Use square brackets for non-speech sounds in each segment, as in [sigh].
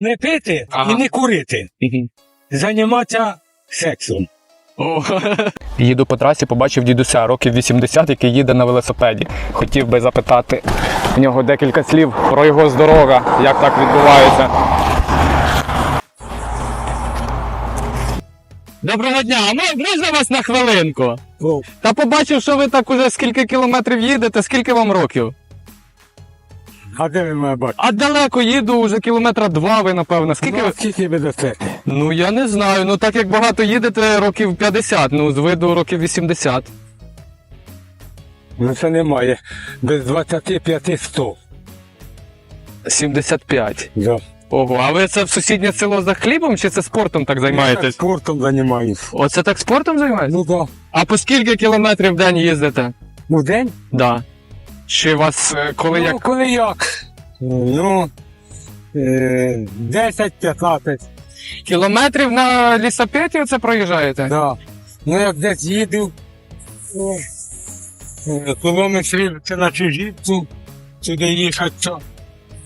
Не пити Ага. і не курити. Займатися сексом. [laughs] Їду по трасі, побачив дідуся років 80, який їде на велосипеді. Хотів би запитати в нього декілька слів про його здоров'я, як так відбувається. Доброго дня, а мо- можна вас на хвилинку? О, Та побачив, що ви так уже скільки кілометрів їдете, скільки вам років? А де ви мене бачите? А далеко їду, вже кілометра два ви, напевно. Скільки ви? скільки ви дасте? Ну я не знаю. Ну так як багато їдете, років 50, ну з виду років 80. Ну це немає. Без 25 100. 75. Да. Ого, а ви це в сусіднє село за хлібом чи це спортом так Я займаєтесь? спортом займаюся. Оце так спортом займаєтесь? Ну да. А по скільки кілометрів в день їздите? Ну день? Да. Чи вас е, коли ну, як. коли як? Ну, е, 10-15. Кілометрів на лісопеті оце проїжджаєте? Да. Ну як десь їду, ну, е, кілометрів це на чужівцю, сюди їхати, то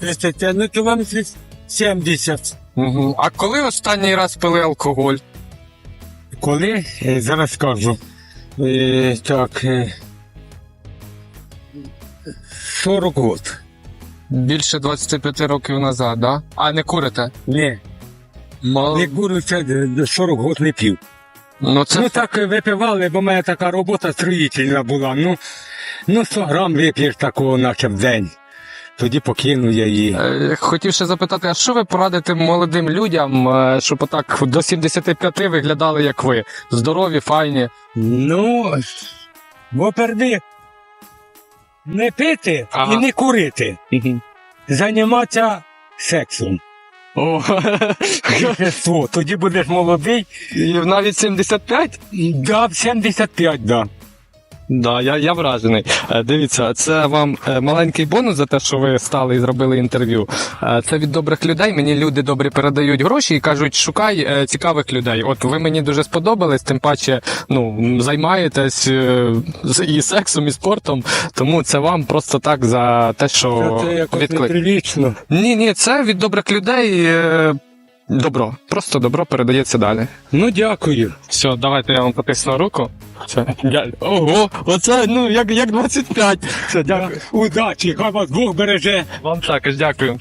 35, ну кілометрів 70. Угу. А коли останній раз пили алкоголь? Коли? Е, Зараз скажу. Е, так. Е, 40 год. Більше 25 років назад, да? А не курите? Ні, Мало. не буду це е, 40 год не пів. Ну це Ну так е, випивали, бо в мене така робота строїтельна була. Ну, ну 100 грам вип'єш такого, наче в день. Тоді покину я її. Е, Хотів ще запитати, а що ви порадите молодим людям, е, щоб отак до 75 виглядали, як ви? Здорові, файні. Ну, бо перди не пити Ага. і не курити. Займатися сексом. О, Тоді будеш молодий. і навіть 75? Да, в 75, да. Да, я, я вражений. Е, Дивіться, це вам е, маленький бонус за те, що ви стали і зробили інтерв'ю. Е, Це від добрих людей. Мені люди добрі передають гроші і кажуть, шукай цікавих людей. От ви мені дуже сподобались, тим паче ну, займаєтесь і сексом, і спортом. Тому це вам просто так за те, що Це якось відклик. Ні, ні, це від добрих людей. Добро. Просто добро передається далі. Ну, дякую. Все, давайте я вам потисну руку. Все. Я... Ого, оце ну як, як 25. Все, дякую. Удачі, хай вас Бог береже. Вам також дякую.